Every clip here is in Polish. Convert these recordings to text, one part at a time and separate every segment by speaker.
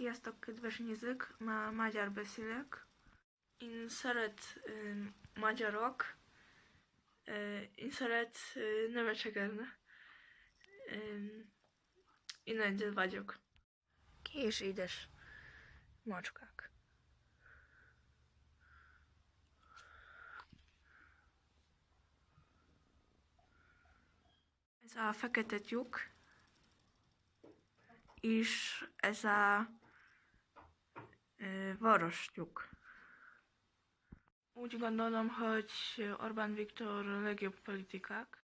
Speaker 1: Sziasztok, kedves nézők! Ma magyar beszélek. Én szeret ö, magyarok. Ö, Én szeret ö, nevecsegerne. Én egyedül vagyok. Kés édes macskák. Ez a fekete tyúk, és ez a varos tyúk. Úgy gondolom, hogy Orbán Viktor legjobb politikák.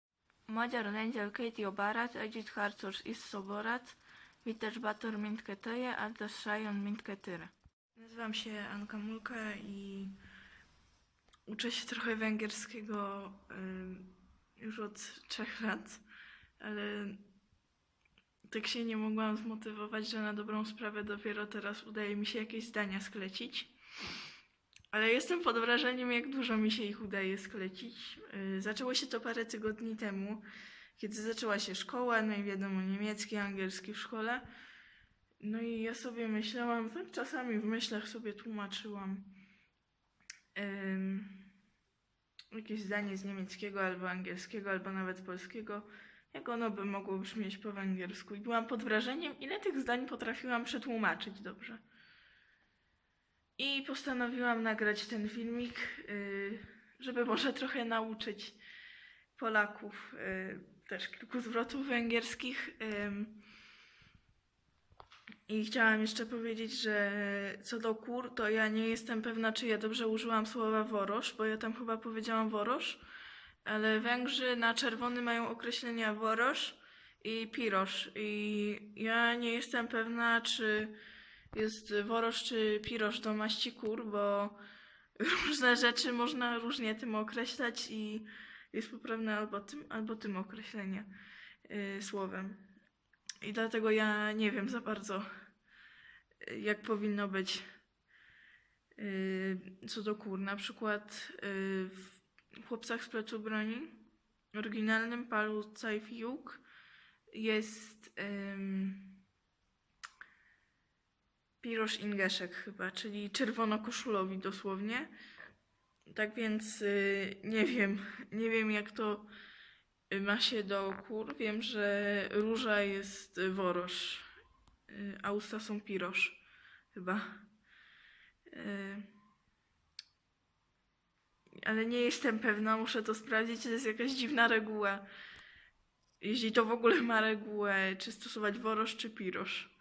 Speaker 1: Magyar-lengyel két jó barát együtt harcos is szoborat, Vitesz Bator mindkettője, a też Rajon mindkettőre. Nazywam się Anka Mulka i uczę się trochę węgierskiego y, już od trzech lat, ale tak się nie mogłam zmotywować, że na dobrą sprawę dopiero teraz udaje mi się jakieś zdania sklecić. Ale jestem pod wrażeniem, jak dużo mi się ich udaje sklecić. Yy, Zaczęło się to parę tygodni temu, kiedy zaczęła się szkoła, no i wiadomo, niemiecki, angielski w szkole. No i ja sobie myślałam, tak czasami w myślach sobie tłumaczyłam ym, jakieś zdanie z niemieckiego albo angielskiego, albo nawet polskiego, jak ono by mogło brzmieć po węgiersku. I byłam pod wrażeniem, ile tych zdań potrafiłam przetłumaczyć dobrze. I postanowiłam nagrać ten filmik, yy, żeby może trochę nauczyć Polaków yy, też kilku zwrotów węgierskich. I chciałam jeszcze powiedzieć, że co do kur, to ja nie jestem pewna, czy ja dobrze użyłam słowa worosz, bo ja tam chyba powiedziałam worosz, ale Węgrzy na czerwony mają określenia worosz i pirosz. I ja nie jestem pewna, czy jest worosz czy pirosz do maści kur, bo różne rzeczy można różnie tym określać i jest poprawne albo tym, albo tym określenie yy, słowem. I dlatego ja nie wiem za bardzo, y, jak powinno być yy, co do kur. Na przykład yy, w Chłopcach z placu broni, oryginalnym Palu Cajfiuk jest ym, Pirosz Ingeszek chyba, czyli czerwonokoszulowi dosłownie. Tak więc y, nie wiem, nie wiem jak to ma się do kur. Wiem, że róża jest worosz, y, a usta są pirosz chyba. Y, ale nie jestem pewna, muszę to sprawdzić, to jest jakaś dziwna reguła. Jeśli to w ogóle ma regułę, czy stosować worosz, czy pirosz.